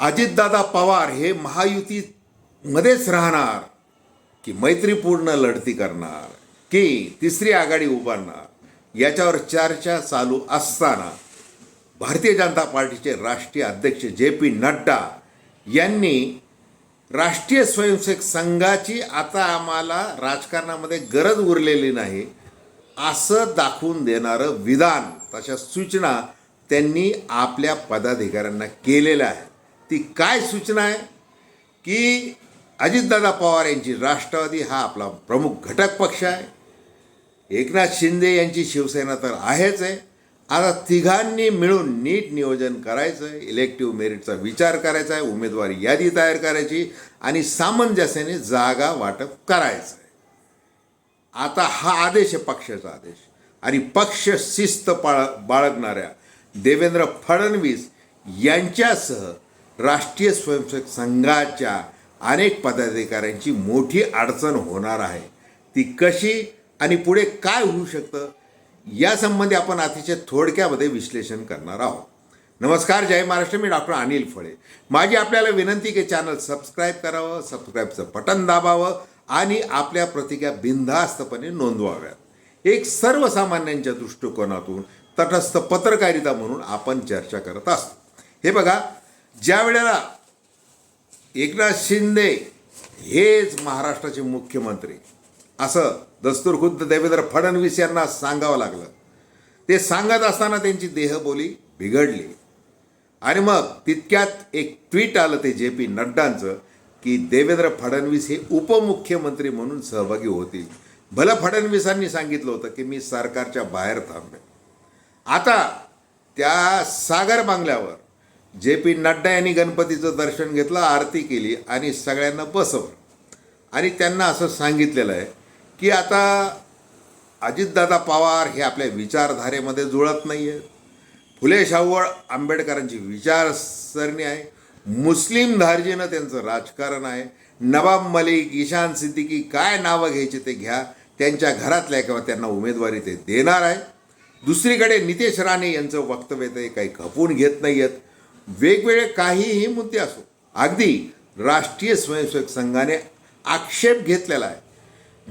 अजितदादा पवार हे महायुतीमध्येच राहणार की मैत्रीपूर्ण लढती करणार की तिसरी आघाडी उभारणार याच्यावर चर्चा चालू असताना भारतीय जनता पार्टीचे राष्ट्रीय अध्यक्ष जे पी नड्डा यांनी राष्ट्रीय स्वयंसेवक संघाची आता आम्हाला राजकारणामध्ये गरज उरलेली नाही असं दाखवून देणारं विधान तशा सूचना त्यांनी आपल्या पदाधिकाऱ्यांना केलेल्या आहेत. ती काय सूचना आहे? की अजितदादा पवार यांची राष्ट्रवादी हा आपला प्रमुख घटक पक्ष आहे. एकनाथ शिंदे यांची शिवसेना तर आहेच आहे. आता तिघांनी मिळून नीट नियोजन करायचं आहे इलेक्टिव्ह मेरिटचा विचार करायचा आहे. उमेदवारी यादी तयार करायची आणि सामंजस्याने जागा वाटप करायचं आहे आता हा आदेश आहे पक्षाचा आदेश. आणि पक्ष शिस्त पाळ बाळगणाऱ्या देवेंद्र फडणवीस यांच्यासह राष्ट्रीय स्वयंसेवक संघाच्या अनेक पदाधिकाऱ्यांची मोठी अडचण होणार आहे. ती कशी आणि पुढे काय होऊ शकतं यासंबंधी आपण अतिशय थोडक्यामध्ये विश्लेषण करणार आहोत. नमस्कार जय महाराष्ट्र. मी डॉक्टर अनिल फळे. माझी आपल्याला विनंती की चॅनल सबस्क्राईब करावं सबस्क्राईबचं बटन दाबावं आणि आपल्या प्रतिज्ञा बिनधास्तपणे नोंदवाव्यात. एक सर्वसामान्यांच्या दृष्टिकोनातून तटस्थ पत्रकारिता म्हणून आपण चर्चा करत असतो. हे बघा ज्या वेळेला एकनाथ शिंदे हेच महाराष्ट्राचे मुख्यमंत्री असं दस्तूर खुद्द देवेंद्र फडणवीस यांना सांगावं लागलं. ते सांगत असताना त्यांची देहबोली बिघडली. आणि मग तितक्यात एक ट्विट आलं ते जे पी नड्डांचं की देवेंद्र फडणवीस हे उपमुख्यमंत्री म्हणून सहभागी होतील. भलं फडणवीसांनी सांगितलं होतं की मी सरकारच्या बाहेर थांबेन. आता त्या सागर बांगल्यावर जे पी नड्डा यांनी गणपतीचं दर्शन घेतलं आरती केली आणि सगळ्यांना बसवलं. आणि त्यांना असं सांगितलेलं आहे की आता अजितदादा पवार हे आपल्या विचारधारेमध्ये जुळत नाही आहेत फुले शाहूळ आंबेडकरांची विचारसरणी आहे. मुस्लिम धार्जीनं त्यांचं राजकारण आहे. नवाब मलिक ईशान सिद्दीकी काय नावं घ्यायचे ते घ्या. त्यांच्या घरातल्या किंवा त्यांना उमेदवारी ते देणार आहे. दुसरीकडे नितेश राणे यांचं वक्तव्य ते काही खपून घेत नाही आहेत वेगवेगळे काहीही मुद्दे असो. अगदी राष्ट्रीय स्वयंसेवक संघाने आक्षेप घेतलेला आहे.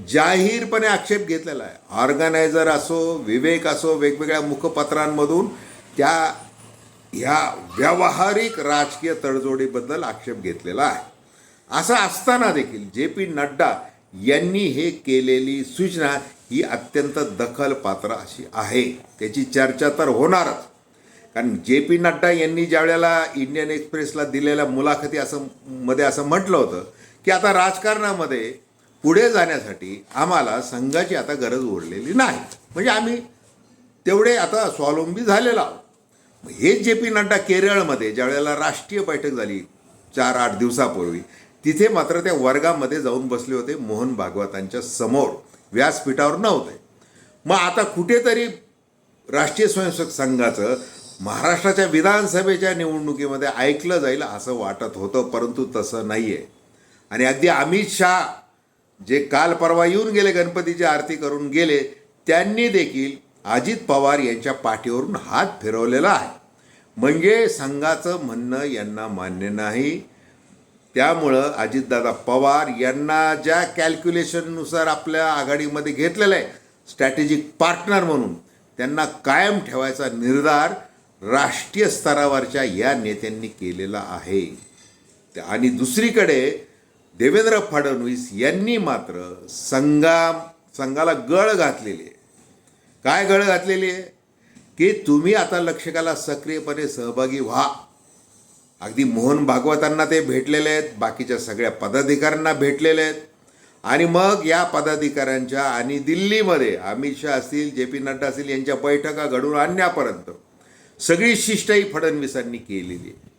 जाहीरपणे आक्षेप घेतलेला आहे. ऑर्गनायझर असो विवेक असो वेगवेगळ्या मुखपत्रांमधून त्या ह्या व्यावहारिक राजकीय तडजोडीबद्दल आक्षेप घेतलेला आहे. असं असताना देखील जे पी नड्डा यांनी हे केलेली सूचना ही अत्यंत दखलपात्र अशी आहे. त्याची चर्चा तर होणारच. कारण जे पी नड्डा यांनी ज्या वेळेला इंडियन एक्सप्रेसला दिलेल्या मुलाखती असं मध्ये असं म्हटलं होतं की आता राजकारणामध्ये पुढे जाण्यासाठी आम्हाला संघाची आता गरज उरलेली नाही. म्हणजे आम्ही तेवढे आता स्वावलंबी झालेलो आहोत. हेच जे पी नड्डा केरळमध्ये ज्या वेळेला राष्ट्रीय बैठक झाली चार आठ दिवसापूर्वी तिथे मात्र त्या वर्गामध्ये जाऊन बसले होते मोहन भागवतांच्या समोर. व्यासपीठावर नव्हते. मग आता कुठेतरी राष्ट्रीय स्वयंसेवक संघाचं महाराष्ट्राच्या विधानसभेच्या निवडणुकीमध्ये ऐकलं जाईल असं वाटत होतं परंतु तसं नाही आहे आणि अगदी अमित शहा जे काल परवा येऊन गेले गणपतीची आरती करून गेले त्यांनी देखील अजित पवार यांच्या पाठीवरून हात फिरवलेला आहे. म्हणजे संघाचं म्हणणं यांना मान्य नाही. त्यामुळं अजितदादा पवार यांना ज्या कॅल्क्युलेशननुसार आपल्या आघाडीमध्ये घेतलेलं आहे स्ट्रॅटेजिक पार्टनर म्हणून त्यांना कायम ठेवायचा निर्धार राष्ट्रीय स्तरावरच्या या नेत्यांनी केलेला आहे. आणि दुसरीकडे देवेंद्र फडणवीस यांनी मात्र संघा संघाला गळ घातलेली आहे. काय गळ घातलेली आहे? की तुम्ही आता लक्षकाला सक्रियपणे सहभागी व्हा. अगदी मोहन भागवतांना ते भेटलेले आहेत बाकीच्या सगळ्या पदाधिकाऱ्यांना भेटलेले आहेत. आणि मग या पदाधिकाऱ्यांच्या आणि दिल्लीमध्ये अमित शहा असतील जे पी नड्डा असतील यांच्या बैठका घडवून आणण्यापर्यंत सगळी शिष्टाई फडणवीसांनी केलेली आहे.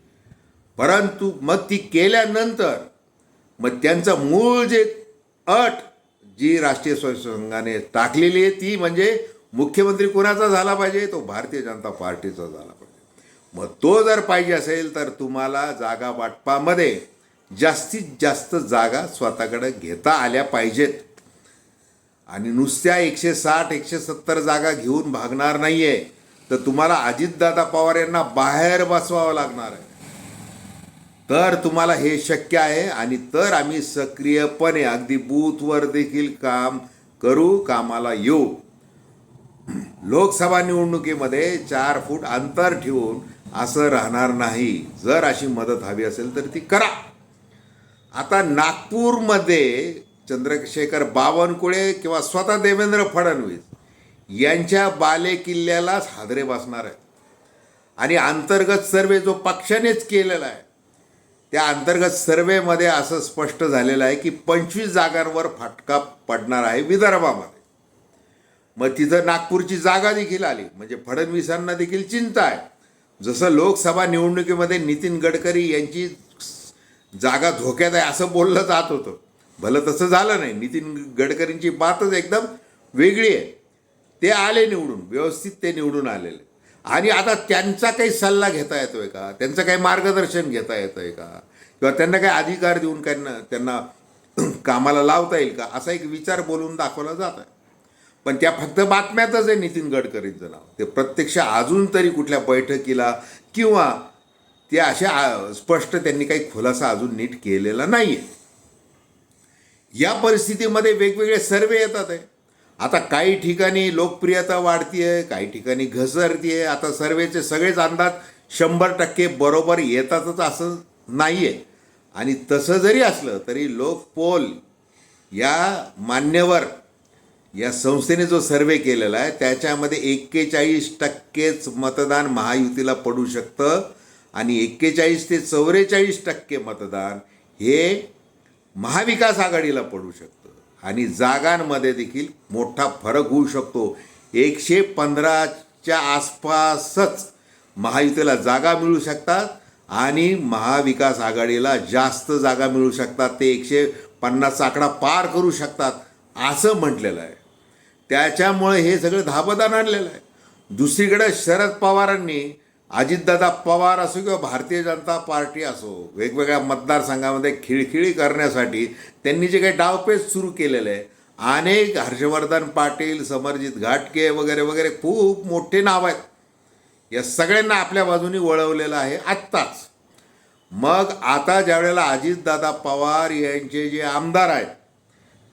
परंतु मग ती केल्यानंतर मग त्यांचा मूळ जे अट जी राष्ट्रीय स्वयंसेवक संघाने टाकलेली आहे ती म्हणजे मुख्यमंत्री कोणाचा झाला पाहिजे? तो भारतीय जनता पार्टीचा झाला पाहिजे. मग तो जर पाहिजे असेल तर तुम्हाला जागा वाटपामध्ये जास्तीत जास्त जागा स्वतःकडे घेता आल्या पाहिजेत. आणि नुसत्या एकशे साठ एकशे सत्तर जागा घेऊन भागणार नाही आहे तर तुम्हाला अजितदादा पवार यांना बाहेर बसवावं लागणार आहे. तर तुम्हाला हे शक्य आहे आणि तर आम्ही सक्रियपणे अगदी बूथवर देखील काम करू कामाला येऊ. लोकसभा निवडणुकीमध्ये चार फूट अंतर ठेवून असं राहणार नाही. जर अशी मदत हवी असेल तर ती करा. आता नागपूरमध्ये चंद्रशेखर बावनकुळे किंवा स्वतः देवेंद्र फडणवीस यांच्या बालेकिल्ल्यालाच हादरे बसणार आहेत. आणि अंतर्गत सर्वे जो पक्षानेच केलेला आहे त्या अंतर्गत सर्वेमध्ये असं स्पष्ट झालेलं आहे की पंचवीस जागांवर फटका पडणार आहे विदर्भामध्ये. मग तिथं नागपूरची जागा देखील आली म्हणजे फडणवीसांना देखील चिंता आहे. जसं लोकसभा निवडणुकीमध्ये नितीन गडकरी यांची जागा धोक्यात आहे असं बोललं जात होतं. भलं तसं झालं नाही. नितीन गडकरींची बातच एकदम वेगळी आहे. ते आले निवडून व्यवस्थित ते निवडून आलेले. आणि आता त्यांचा काही सल्ला घेता येतोय का? त्यांचं काही मार्गदर्शन घेता येतंय का? किंवा त्यांना काही अधिकार देऊन त्यांना त्यांना कामाला लावता येईल का? असा एक विचार बोलून दाखवला जात आहे. पण त्या फक्त बातम्यातच आहे नितीन गडकरींचं नाव. ते प्रत्यक्ष अजून तरी कुठल्या बैठकीला किंवा ते अशा स्पष्ट त्यांनी काही खुलासा अजून नीट केलेला नाही आहे या परिस्थितीमध्ये वेगवेगळे सर्वे येतात आहे. आता काही ठिकाणी लोकप्रियता वाढतीये काही ठिकाणी घसरतीये. आता सर्वेचे सगळेच अंदाज शंभर टक्के बरोबर येतातच असं नाही आहे आणि तसं जरी असलं तरी लोक पोल या मान्यवर या संस्थेने जो सर्वे केलेला आहे त्याच्यामध्ये एक्केचाळीस टक्केच मतदान महायुतीला पडू शकतं आणि एक्केचाळीस ते चौवेचाळीस टक्के मतदान हे महाविकास आघाडीला पडू शकतं. आणि जागांमध्ये देखील मोठा फरक होऊ शकतो. एकशे पंधराच्या आसपासच महायुतीला जागा मिळू शकतात आणि महाविकास आघाडीला जास्त जागा मिळू शकतात. ते एकशे पन्नासचा आकडा पार करू शकतात असं म्हटलेलं आहे. त्याच्यामुळे हे सगळं धाबदान आणलेलं आहे. दुसरीकडे शरद पवारांनी अजितदादा पवार असो किंवा भारतीय जनता पार्टी असो वेगवेगळ्या मतदारसंघामध्ये खिळखिळी करण्यासाठी त्यांनी जे काही डावपेच सुरू केलेलं आहे अनेक हर्षवर्धन पाटील समरजित घाटके वगैरे वगैरे खूप मोठे नाव आहेत. या सगळ्यांना आपल्या बाजूनी वळवलेलं आहे आत्ताच. मग आता ज्यावेळेला अजितदादा पवार यांचे जे आमदार आहेत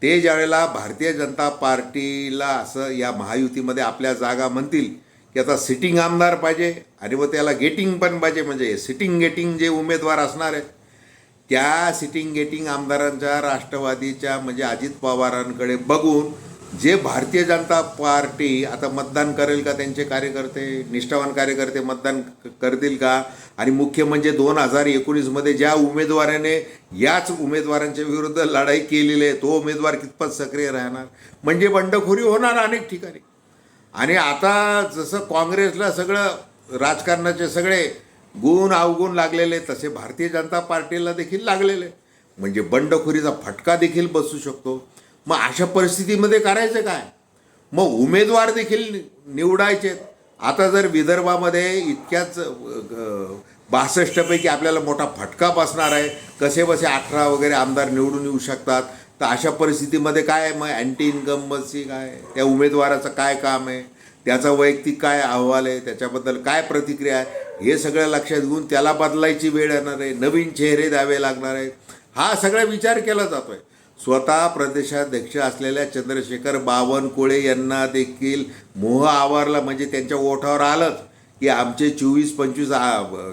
ते ज्यावेळेला भारतीय जनता पार्टीला असं या महायुतीमध्ये आपल्या जागा म्हणतील त्याचा सिटिंग आमदार पाहिजे आणि मग त्याला गेटिंग पण पाहिजे. म्हणजे सिटिंग गेटिंग जे उमेदवार असणार आहेत त्या सिटिंग गेटिंग आमदारांच्या राष्ट्रवादीच्या म्हणजे अजित पवारांकडे बघून जे भारतीय जनता पार्टी आता मतदान करेल का त्यांचे कार्यकर्ते निष्ठावान कार्यकर्ते मतदान करतील का? आणि मुख्य म्हणजे दोन हजार एकोणीसमध्ये ज्या उमेदवाराने याच उमेदवारांच्या विरुद्ध लढाई केलेली आहे तो उमेदवार कितपत सक्रिय राहणार? म्हणजे बंडखोरी होणार अनेक ठिकाणी. आणि आता जसं काँग्रेसला सगळं राजकारणाचे सगळे गुण अवगुण लागलेले तसे भारतीय जनता पार्टीला देखील लागलेले. म्हणजे बंडखोरीचा फटका देखील बसू शकतो. मग अशा परिस्थितीमध्ये करायचं काय? मग उमेदवार देखील नि- निवडायचे. आता जर विदर्भामध्ये इतक्याच बासष्टपैकी आपल्याला मोठा फटका बसणार आहे. कसे बसे अठरा वगैरे आमदार निवडून येऊ शकतात. तर अशा परिस्थितीमध्ये काय आहे? मग अँटी इन्कम्बन्सी काय? त्या उमेदवाराचं काय काम आहे? त्याचा वैयक्तिक काय अहवाल आहे? त्याच्याबद्दल काय प्रतिक्रिया आहे? हे सगळं लक्षात घेऊन त्याला बदलायची वेळ येणार आहे. नवीन चेहरे द्यावे लागणार आहेत. हा सगळा विचार केला जातो आहे स्वतः प्रदेशाध्यक्ष असलेल्या चंद्रशेखर बावनकुळे यांना देखील मोह आवरला. म्हणजे त्यांच्या ओठावर आलंच की आमचे चोवीस पंचवीस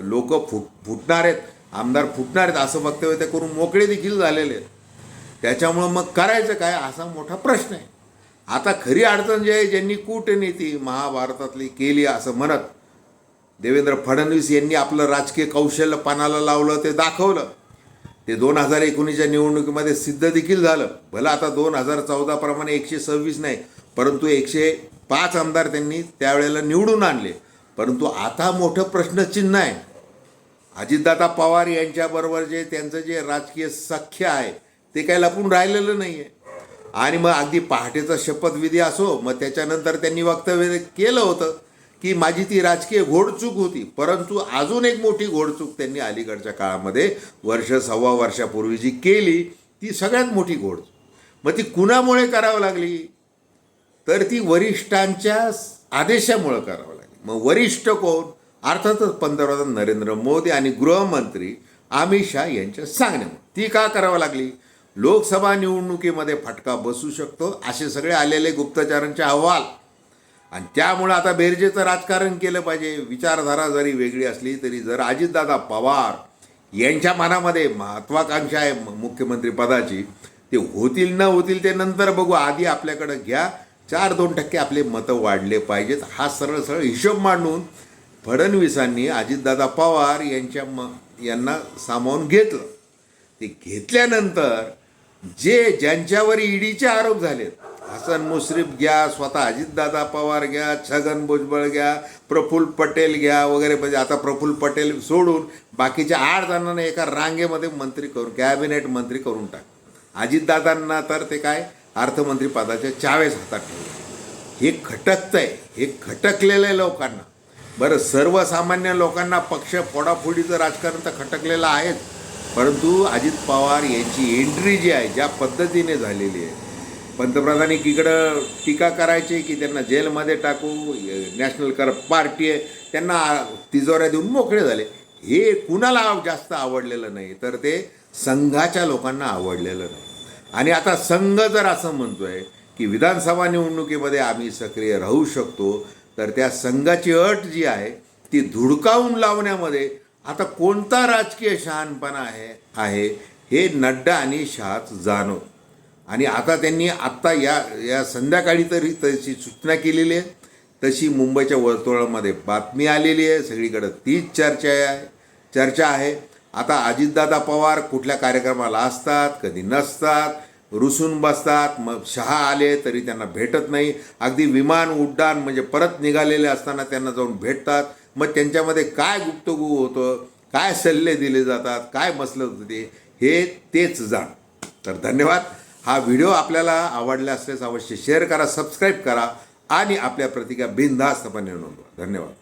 लोक फुट फुटणार आहेत. आमदार फुटणार आहेत असं वक्तव्य ते करून मोकळे देखील झालेले आहेत. त्याच्यामुळं मग करायचं काय असा मोठा प्रश्न आहे. आता खरी अडचण जी आहे ज्यांनी कूटनीती महाभारतातली केली असं म्हणत देवेंद्र फडणवीस यांनी आपलं राजकीय कौशल्य पानाला लावलं ते दाखवलं. ते दोन हजार एकोणीसच्या निवडणुकीमध्ये सिद्ध देखील झालं. भलं आता दोन हजार चौदाप्रमाणे एकशे सव्वीस नाही परंतु एकशे पाच आमदार त्यांनी त्यावेळेला निवडून आणले. परंतु आता मोठं प्रश्नचिन्ह आहे. अजितदादा पवार यांच्याबरोबर जे त्यांचं जे राजकीय सख्य आहे ते काय लपून राहिलेलं नाही आहे आणि मग अगदी पहाटेचा शपथविधी असो मग त्याच्यानंतर त्यांनी वक्तव्य केलं होतं की माझी ती राजकीय घोडचूक होती. परंतु अजून एक मोठी घोडचूक त्यांनी अलीकडच्या काळामध्ये वर्ष सव्वा वर्षापूर्वी जी केली ती सगळ्यात मोठी घोडचूक. मग ती कुणामुळे करावं लागली? तर ती वरिष्ठांच्या आदेशामुळं करावं लागली. मग वरिष्ठ कोण? अर्थातच पंतप्रधान नरेंद्र मोदी आणि गृहमंत्री अमित शहा यांच्या सांगण्यामुळे. ती का करावं लागली? लोकसभा निवडणुकीमध्ये फटका बसू शकतो असे सगळे आलेले गुप्तचारांचे अहवाल. आणि त्यामुळं आता बेरजेचं राजकारण केलं पाहिजे. विचारधारा जरी वेगळी असली तरी जर अजितदादा पवार यांच्या मनामध्ये महत्त्वाकांक्षा आहे म- मुख्यमंत्री पदाची ते होतील न होतील ते नंतर बघू. आधी आपल्याकडं घ्या. चार दोन टक्के आपले मतं वाढले पाहिजेत. हा सरळ सरळ हिशोब मांडून फडणवीसांनी अजितदादा पवार यांच्या म यांना सामावून घेतलं. ते घेतल्यानंतर जे ज्यांच्यावर ईडीचे आरोप झालेत हसन मुश्रीफ घ्या स्वतः अजितदादा पवार घ्या छगन भुजबळ घ्या प्रफुल्ल पटेल घ्या वगैरे म्हणजे आता प्रफुल्ल पटेल सोडून बाकीच्या आठ जणांना एका रांगेमध्ये मंत्री करून कॅबिनेट मंत्री करून टाक. अजितदादांना तर ते काय अर्थमंत्री पदाच्या चावेस हातात ठेवले. हे खटकतंय हे खटकलेलं आहे लोकांना. बरं सर्वसामान्य लोकांना पक्ष फोडाफोडीचं राजकारण तर खटकलेलं आहेच. परंतु अजित पवार यांची एंट्री जी आहे ज्या पद्धतीने झालेली आहे. पंतप्रधानी एकीकडं टीका करायची की त्यांना जेलमध्ये टाकू नॅशनल कर पार्टी आहे त्यांना तिजोऱ्या देऊन मोकळे झाले. हे कुणाला जास्त आवडलेलं नाही तर ते संघाच्या लोकांना आवडलेलं नाही. आणि आता संघ जर असं म्हणतो आहे की विधानसभा निवडणुकीमध्ये आम्ही सक्रिय राहू शकतो तर त्या संघाची अट जी आहे ती धुडकावून लावण्यामध्ये आता कोणता राजकीय शहाणपणा आहे आहे हे नड्डा आणि शहाच जाणव आणि आता त्यांनी आत्ता या या संध्याकाळी तरी तशी सूचना केलेली आहे. तशी मुंबईच्या वर्तुळामध्ये बातमी आलेली आहे. सगळीकडं तीच चर्चा आहे चर्चा आहे. आता अजितदादा पवार कुठल्या कार्यक्रमाला असतात कधी नसतात रुसून बसतात मग शहा आले तरी त्यांना भेटत नाही. अगदी विमान उड्डाण म्हणजे परत निघालेले असताना त्यांना जाऊन भेटतात. मग त्यांच्यामध्ये काय गुप्तगू होतं? काय सल्ले दिले जातात? काय मसलं होते हे तेच जाण. तर धन्यवाद. हा व्हिडिओ आपल्याला आवडला असल्यास अवश्य शेअर करा सबस्क्राईब करा आणि आपल्या प्रतिका बिनधास्तपणे नोंदवा धन्यवाद.